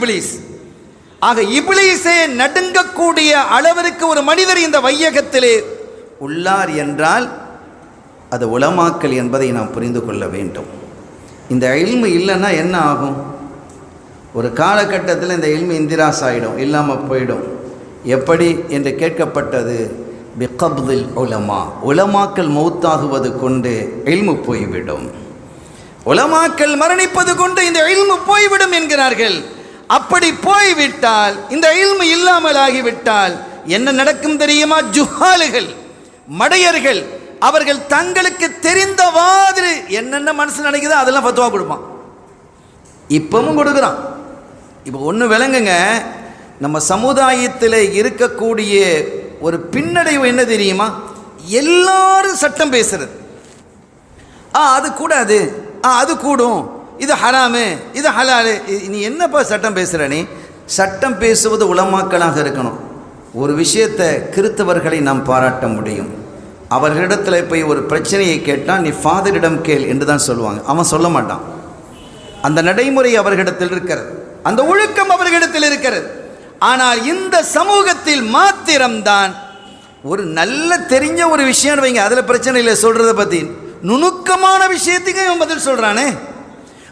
இப்ளீஸ் ஆக இப்ளீஸே நடுங்கக்கூடிய அளவிற்கு ஒரு மனிதர் இந்த வையகத்திலே உள்ளார் என்றால் அது உலமாக்கல் என்பதை நாம் புரிந்து கொள்ள வேண்டும். இந்த எல்மு இல்லைன்னா என்ன ஆகும்? ஒரு காலகட்டத்தில் இந்த எல்மு இந்திராஸ் ஆகிடும் இல்லாமல் போயிடும். எப்படி என்று கேட்கப்பட்டது? பிகப்தில் உலமா. உலமாக்கல் மௌத்தாகுவது கொண்டு எல்மு போய்விடும். உலமாக்கல் மரணிப்பது கொண்டு இந்த எல்மு போய்விடும் என்கிறார்கள். அப்படி போய்விட்டால் இந்த இல்மு இல்லாமல் ஆகிவிட்டால் என்ன நடக்கும் தெரியுமா? ஜுஹாலுகள் மடையர்கள் அவர்கள் தங்களுக்கு தெரிந்த மாதிரி என்னென்ன மனசு நினைக்குதோ அதெல்லாம் ஃபத்துவா கொடுப்பான். இப்பவும் கொடுக்குறான். இப்போ ஒன்று விளங்குங்க நம்ம சமுதாயத்தில் இருக்கக்கூடிய ஒரு பின்னடைவு என்ன தெரியுமா? எல்லாரும் சட்டம் பேசுறது. ஆ அது கூடாது. ஆ அது கூடும். இது ஹராமு இது ஹலாலு. நீ என்னப்பா சட்டம் பேசுகிற நீ? சட்டம் பேசுவது உலமாக்களாக இருக்கணும். ஒரு விஷயத்தை கிறித்தவர்களை நாம் பாராட்ட முடியும். அவர்களிடத்தில் போய் ஒரு பிரச்சனையை கேட்டால் நீ ஃபாதரிடம் கேள் என்று தான் சொல்லுவாங்க. அவன் சொல்ல மாட்டான். அந்த நடைமுறை அவர்களிடத்தில் இருக்கிறது. அந்த ஒழுக்கம் அவர்களிடத்தில் இருக்கிறது. ஆனால் இந்த சமூகத்தில் மாத்திரம்தான் ஒரு நல்ல தெரிஞ்ச ஒரு விஷயம். வைங்க அதில் பிரச்சனை இல்லை சொல்கிறத பற்றி நுணுக்கமான விஷயத்துக்கு இவன் பதில் சொல்கிறானே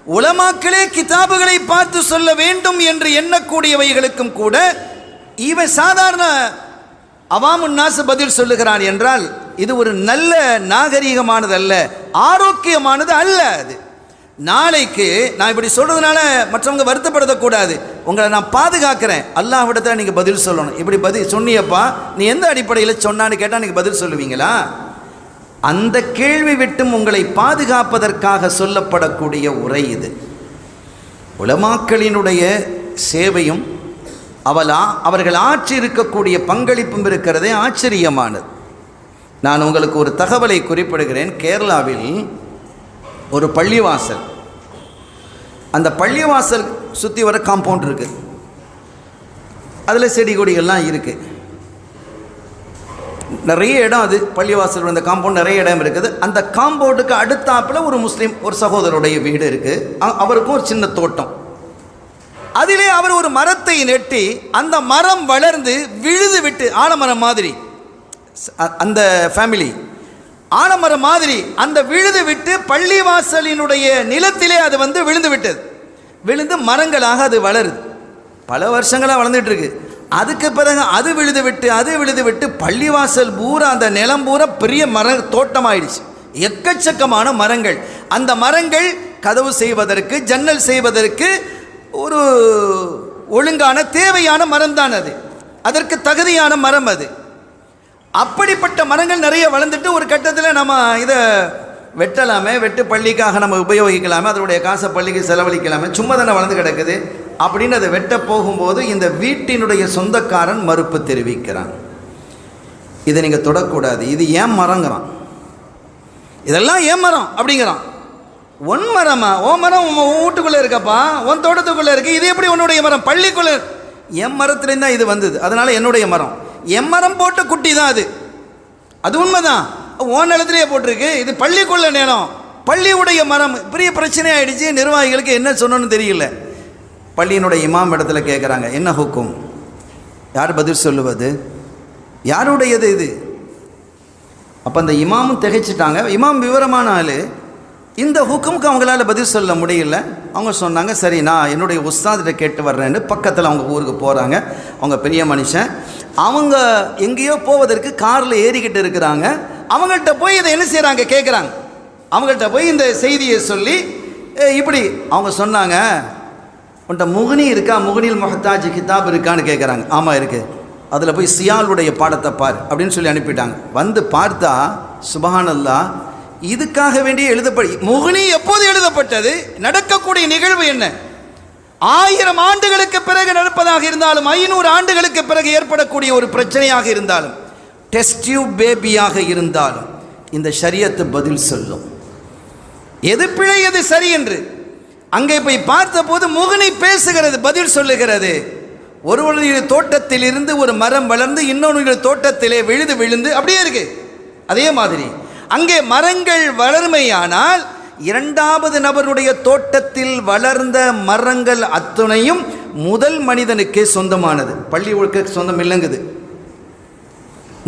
உலமாக்களே கிதாபுகளை பார்த்து சொல்ல வேண்டும் என்று எண்ணக்கூடியவைகளுக்கும் கூட இவன் சாதாரண அவாமுன் நாசு பதில் சொல்லுகிறான் என்றால் இது ஒரு நல்ல நாகரீகமானது அல்ல ஆரோக்கியமானது அல்ல அது. நாளைக்கு நான் இப்படி சொல்கிறதுனால மற்றவங்க வருத்தப்படுத்தக்கூடாது உங்களை நான் பாதுகாக்கிறேன். அல்லாஹ்விடத்தில் நீங்கள் பதில் சொல்லணும். இப்படி பதில் சொன்னியப்பா நீ எந்த அடிப்படையில் சொன்னான்னு கேட்டால் நீங்கள் பதில் சொல்லுவீங்களா? அந்த கேள்வி விட்டும் உங்களை பாதுகாப்பதற்காக சொல்லப்படக்கூடிய உரை இது. உலமாக்களினுடைய சேவையும் அவலா அவர்கள் ஆற்றி இருக்கக்கூடிய பங்களிப்பும் இருக்கிறதே ஆச்சரியமானது. நான் உங்களுக்கு ஒரு தகவலை குறிப்பிடுகிறேன். கேரளாவில் ஒரு பள்ளிவாசல். அந்த பள்ளிவாசல் சுற்றி வர காம்பவுண்ட் இருக்குது அதில் செடி கொடிகள்லாம் இருக்குது நிறைய இடம் அது. பள்ளிவாசல் அந்த காம்பவுண்ட் நிறைய இடம் இருக்குது. அந்த காம்பவுண்டுக்கு அடுத்தாப்பில் ஒரு முஸ்லீம் ஒரு சகோதரருடைய வீடு இருக்குது அவருக்கும் ஒரு சின்ன தோட்டம். அதிலே அவர் ஒரு மரத்தை நெட்டி அந்த மரம் வளர்ந்து விழுது விட்டு ஆலமரம் மாதிரி அந்த ஃபேமிலி ஆலமரம் மாதிரி அந்த விழுது விட்டு பள்ளிவாசலினுடைய நிலத்திலே அது வந்து விழுந்து விட்டது. விழுந்து மரங்களாக அது வளருது. பல வருஷங்களாக வளர்ந்துட்டு இருக்கு. அதுக்கு பிறகு அது விழுது விட்டு அது விழுது விட்டு பள்ளிவாசல் பூரா அந்த நிலம் பூரா பெரிய மர தோட்டமாயிடுச்சு. எக்கச்சக்கமான மரங்கள். அந்த மரங்கள் கதவு செய்வதற்கு ஜன்னல் செய்வதற்கு ஒரு ஒழுங்கான தேவையான மரம் தான் அது. அதற்கு தகுதியான மரம் அது. அப்படிப்பட்ட மரங்கள் நிறைய வளர்ந்துட்டு ஒரு கட்டத்தில் நம்ம இதை வெட்டலாமே வெட்டு பள்ளிக்காக நம்ம உபயோகிக்கலாமே அதனுடைய காசை பள்ளிக்கு செலவழிக்கலாமே சும்மா தானே வளர்ந்து கிடக்குது. அப்படின்னு அதை வெட்ட போகும்போது இந்த வீட்டினுடைய சொந்தக்காரன் மறுப்பு தெரிவிக்கிறான். இதை நீங்கள் தொடக்கூடாது. இது ஏன் மரங்கிறான்? இதெல்லாம் ஏன் மரம்? அப்படிங்கிறான். ஒன் மரமா? ஓ மரம் உன் வீட்டுக்குள்ளே இருக்கப்பா. உன் தோட்டத்துக்குள்ளே இருக்கு. இது எப்படி உன்னுடைய மரம்? பள்ளிக்குள்ளே என் மரத்துலேருந்து தான் இது வந்தது. அதனால் என்னுடைய மரம். என் மரம் போட்ட குட்டி தான் அது. அது உண்மைதான். ஓன் நிலத்திலேயே போட்டிருக்கு. இது பள்ளிக்குள்ள நிலம் பள்ளியுடைய மரம். பெரிய பிரச்சனை ஆயிடுச்சு. நிர்வாகிகளுக்கு என்ன சொன்னோன்னு தெரியல. பள்ளியினுடைய இமாம் இடத்துல கேட்குறாங்க என்ன ஹுக்கும்? யார் பதில் சொல்லுவது? யாருடையது இது? அப்போ அந்த இமாமும் திகைச்சிட்டாங்க. இமாம் விவரமான ஆள். இந்த ஹுக்குமுக்கு அவங்களால பதில் சொல்ல முடியல. அவங்க சொன்னாங்க சரி நான் என்னுடைய உஸ்தாதிட்ட கேட்டு வர்றேன்னு பக்கத்தில் அவங்க ஊருக்கு போகிறாங்க அவங்க பெரிய மனுஷன். அவங்க எங்கேயோ போவதற்கு காரில் ஏறிக்கிட்டு இருக்கிறாங்க. அவங்கள்ட்ட போய் இதை என்ன செய்கிறாங்க கேட்குறாங்க அவங்கள்ட்ட போய் இந்த செய்தியை சொல்லி இப்படி. அவங்க சொன்னாங்க உன்ட்ட முகுனி இருக்கா? முகனில் மொஹத்தாஜ் கிதாப் இருக்கான்னு கேட்குறாங்க ஆமாம் இருக்குது அதில் போய் சியாலுடைய பாடத்தை பார் அப்படின்னு சொல்லி அனுப்பிட்டாங்க. வந்து பார்த்தா சுபஹானல்லா இதுக்காக வேண்டிய எழுதப்படி முகுனி எப்போது எழுதப்பட்டது? நடக்கக்கூடிய நிகழ்வு என்ன? ஆயிரம் ஆண்டுகளுக்கு பிறகு நடப்பதாக இருந்தாலும் ஐநூறு ஆண்டுகளுக்கு பிறகு ஏற்படக்கூடிய ஒரு பிரச்சனையாக இருந்தாலும் டெஸ்டியூ பேபியாக இருந்தாலும் இந்த ஷரியத்து பதில் சொல்லும். எது பிழை எது சரி என்று? அங்கே போய் பார்த்தபோது முகனை பேசுகிறது பதில் சொல்லுகிறது. ஒருவனுடைய தோட்டத்தில் இருந்து ஒரு மரம் வளர்ந்து இன்னொரு தோட்டத்திலே விழுது விழுந்து அப்படியே இருக்கு. அதே மாதிரி அங்கே மரங்கள் வளர்மையானால் இரண்டாவது நபருடைய தோட்டத்தில் வளர்ந்த மரங்கள் அத்துணையும் முதல் மனிதனுக்கே சொந்தமானது. பள்ளி ஒழுக்க சொந்தம் இல்லைங்குது.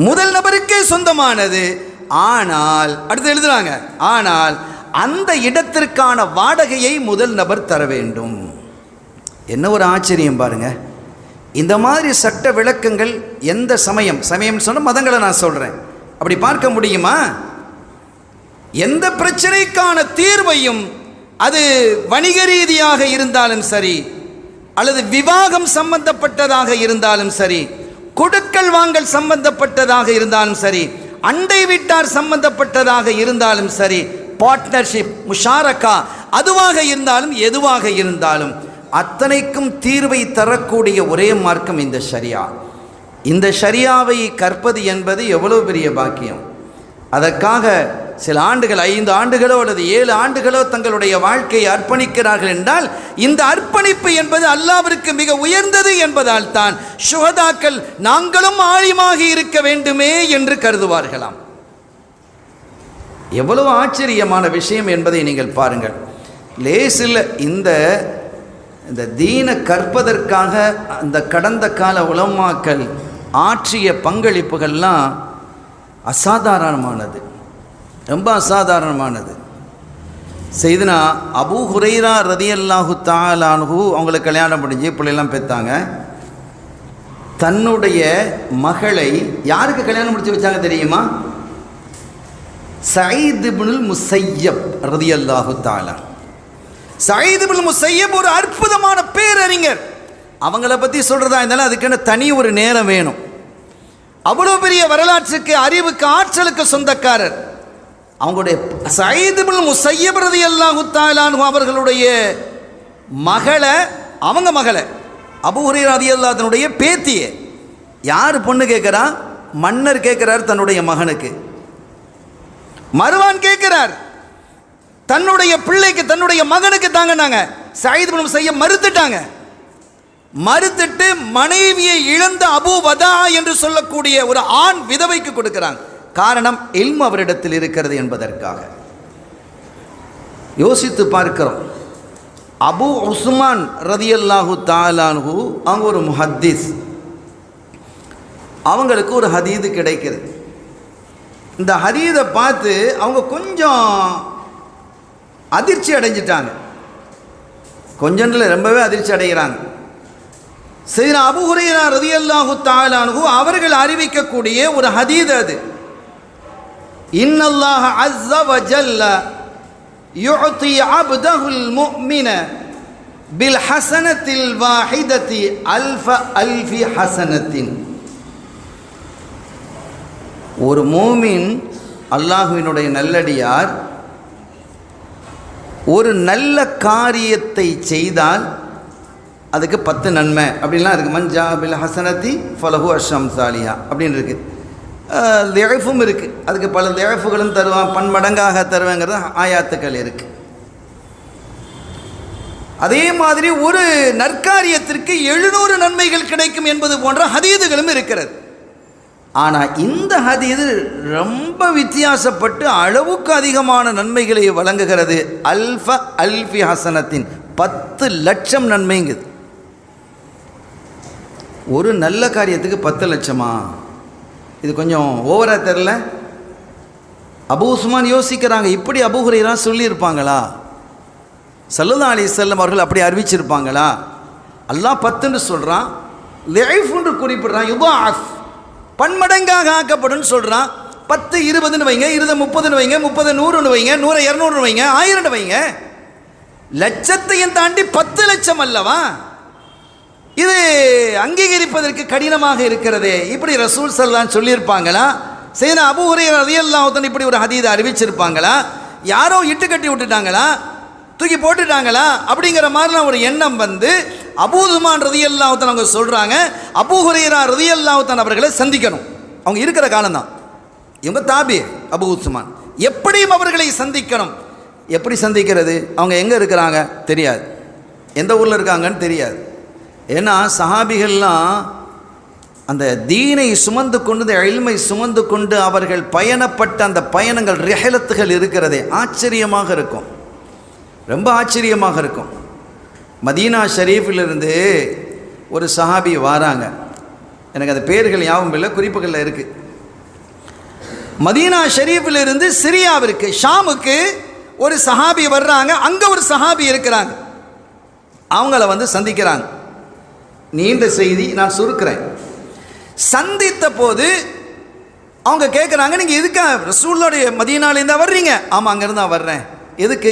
முதல் நபருக்கே சொந்தமானது. ஆனால் அடுத்து எழுதுறாங்க. ஆனால் அந்த இடத்திற்கான வாடகையை முதல் நபர் தர வேண்டும். என்ன ஒரு ஆச்சரியம் பாருங்க. இந்த மாதிரி சட்ட விளக்கங்கள் எந்த சமயம்? சமயம் சொன்ன மதங்களை நான் சொல்றேன். அப்படி பார்க்க முடியுமா? எந்த பிரச்சனைக்கான தீர்வையும் அது வணிக ரீதியாக இருந்தாலும் சரி அல்லது விவாகம் சம்பந்தப்பட்டதாக இருந்தாலும் சரி கொடுக்கல் வாங்கல் சம்பந்தப்பட்டதாக இருந்தாலும் சரி அண்டை வீட்டார் சம்பந்தப்பட்டதாக இருந்தாலும் சரி பார்ட்னர்ஷிப் முஷாரக்கா அதுவாக இருந்தாலும் எதுவாக இருந்தாலும் அத்தனைக்கும் தீர்வை தரக்கூடிய ஒரே மார்க்கம் இந்த ஷரியா. இந்த ஷரியாவை கற்பது என்பது எவ்வளவு பெரிய பாக்கியம். அதற்காக சில ஆண்டுகள் ஐந்து ஆண்டுகளோ அல்லது ஏழு ஆண்டுகளோ தங்களுடைய வாழ்க்கையை அர்ப்பணிக்கிறார்கள் என்றால் இந்த அர்ப்பணிப்பு என்பது அல்லாவிற்கு மிக உயர்ந்தது என்பதால் தான் சுகதாக்கள் நாங்களும் ஆழிமாகி இருக்க வேண்டுமே என்று கருதுவார்களாம். எவ்வளவு ஆச்சரியமான விஷயம் என்பதை நீங்கள் பாருங்கள். லேசில் இந்த இந்த தீன கற்பதற்காக அந்த கடந்த கால உலமாக்கள் ஆற்றிய பங்களிப்புகள்லாம் அசாதாரணமானது. ரொம்ப அசாதாரணமானது. செய்துனா அபு ஹுரைரா ரதியல்லாஹு தாலானு அவங்களுக்கு கல்யாணம் முடிஞ்சு பிள்ளைலாம் பெற்றாங்க தன்னுடைய மகளை யாருக்கு கல்யாணம் முடிச்சு வச்சாங்க தெரியுமா? சயீத் இப்னுல் முசையப் ரதியல்லாஹு தாலா சயீத் இப்னுல் முசையப் ஒரு அற்புதமான பேரறிஞர். அவங்கள பற்றி சொல்கிறதா இருந்தாலும் அதுக்கான தனி ஒரு நேரம் வேணும். அவ்வளோ பெரிய வரலாற்றுக்கு அறிவுக்கு ஆற்றலுக்கு சொந்தக்காரர். அவங்களுடைய சயீதுபில் முசையப் ரதியல்லாஹு தாலானு அவர்களுடைய மகளை அவங்க மகளை அபு ரதி அல்லாதனுடைய பேத்தியை. யார் பொண்ணு கேட்குறா? மன்னர் கேட்குறாரு தன்னுடைய மகனுக்கு. மருவான் கேட்கிறார் தன்னுடைய பிள்ளைக்கு தன்னுடைய மகனுக்கு தாங்கினாங்க சயீத் பின் செய்ய மறுத்துட்டாங்க. மறுத்துட்டு மனைவியை இழந்த அபு வதா என்று சொல்லக்கூடிய ஒரு ஆண் விதவைக்கு கொடுக்கிறாங்க. காரணம் எல்மு அவரிடத்தில் இருக்கிறது என்பதற்காக. யோசித்து பார்க்கிறோம். அபு உஸ்மான் ரதியல்லாஹு தாலான்ஹு அவங்க ஒரு முஹத்தீஸ். அவங்களுக்கு ஒரு ஹதீது கிடைக்கிறது. இந்த ஹதீதை பார்த்து அவங்க கொஞ்சம் அதிர்ச்சி அடைஞ்சிட்டாங்க. கொஞ்சம் ரொம்பவே அதிர்ச்சி அடைகிறாங்க. சரி அபு ரதியல்லாஹு தாலானு அவர்கள் அறிவிக்கக்கூடிய ஒரு ஹதீத் அது. இன்னல்லாஹ அஸ்ஸ வஜல்ல யுஅதி அப்தஹுல் முஃமின பில் ஹசனத்தில் வாஹிதத்தி அல்ஃப அல்ஃபி ஹசனத்தின். ஒரு மூமின் அல்லாஹுவினுடைய நல்லடியார் ஒரு நல்ல காரியத்தை செய்தால் அதுக்கு பத்து நன்மை. அப்படின்லாம் இருக்குது மஞ்சா பில் ஹசனத்தி ஃபலஹு அஷம் சாலியா அப்படின்னு இருக்குது திழப்பும் இருக்குது அதுக்கு பல திழப்புகளும் தருவான். பன்மடங்காக தருவேங்கிறது ஆயாத்துக்கள் இருக்குது அதே மாதிரி ஒரு நற்காரியத்திற்கு எழுநூறு நன்மைகள் கிடைக்கும் என்பது போன்ற ஹதீதுகளும் இருக்கிறது. ஆனால் இந்த ஹதீது ரொம்ப வித்தியாசப்பட்டு அளவுக்கு அதிகமான நன்மைகளை வழங்குகிறது. அல்ஃப அல்ஃபி ஹசனத்தின் பத்து லட்சம் நன்மைங்குது ஒரு நல்ல காரியத்துக்கு பத்து லட்சமா? இது கொஞ்சம் ஓவராக தெரில. அபு உஸ்மான் யோசிக்கிறாங்க இப்படி அபு சொல்லியிருப்பாங்களா? சல்லுதா அலி செல்லம் அவர்கள் அப்படி அறிவிச்சிருப்பாங்களா? அல்லாஹ் பத்துன்னு சொல்கிறான் லைஃப்னு குறிப்பிடுறான் யுபா ஆஃப் பன்மடங்காக ஆக்கப்படும் சொல்கிறான் பத்து இருபதுன்னு வைங்க இருபது முப்பதுன்னு வைங்க முப்பது நூறுன்னு வைங்க நூறு இரநூறுன்னு வைங்க ஆயிரம்னு வைங்க. லட்சத்தையும் தாண்டி பத்து லட்சம் அல்லவா? இது அங்கீகரிப்பதற்கு கடினமாக இருக்கிறதே. இப்படி ரசூல் சல்லான் சொல்லியிருப்பாங்களா? செய்த அபு உரையர் ரதியல்லாஹுத்தன் இப்படி ஒரு ஹதீதை அறிவிச்சிருப்பாங்களா? யாரோ இட்டு கட்டி விட்டுட்டாங்களா? தூக்கி போட்டுட்டாங்களா? அப்படிங்கிற மாதிரிலாம் ஒரு எண்ணம் வந்து அபூதுமான் ரதியல்லாஹுத்தன் அவங்க சொல்கிறாங்க அபூஹுரேரா ரதி ரதியல்லாஹுத்தன் அவர்களை சந்திக்கணும். அவங்க இருக்கிற காலம்தான். இவங்க தாபி அபு உஸ்மான் எப்படியும் அவர்களை சந்திக்கணும். எப்படி சந்திக்கிறது? அவங்க எங்கே இருக்கிறாங்க? தெரியாது. எந்த ஊரில் இருக்காங்கன்னு தெரியாது. ஏன்னா சஹாபிகள்லாம் அந்த தீனை சுமந்து கொண்டு இந்த எளிமை சுமந்து கொண்டு அவர்கள் பயணப்பட்ட அந்த பயணங்கள் ரெஹலத்துகள் இருக்கிறதே. ஆச்சரியமாக இருக்கும். ரொம்ப ஆச்சரியமாக இருக்கும். மதீனா ஷரீஃபிலிருந்து ஒரு சஹாபி வாராங்க. எனக்கு அந்த பேர்கள் யாவும் இல்லை குறிப்புகளில் இருக்குது மதீனா ஷரீஃபிலிருந்து சிரியாவிற்கு ஷாமுக்கு ஒரு சஹாபி வர்றாங்க. அங்கே ஒரு சஹாபி இருக்கிறாங்க. அவங்கள வந்து சந்திக்கிறாங்க. நீண்ட செய்தி நான் சுருக்கிறேன். சந்தித்த போது அவங்க கேட்குறாங்க நீங்கள் எதுக்கா ரசூலோடைய மதியனாலேருந்தா வர்றீங்க? ஆமாம் அங்கேருந்து தான் வர்றேன். எதுக்கு?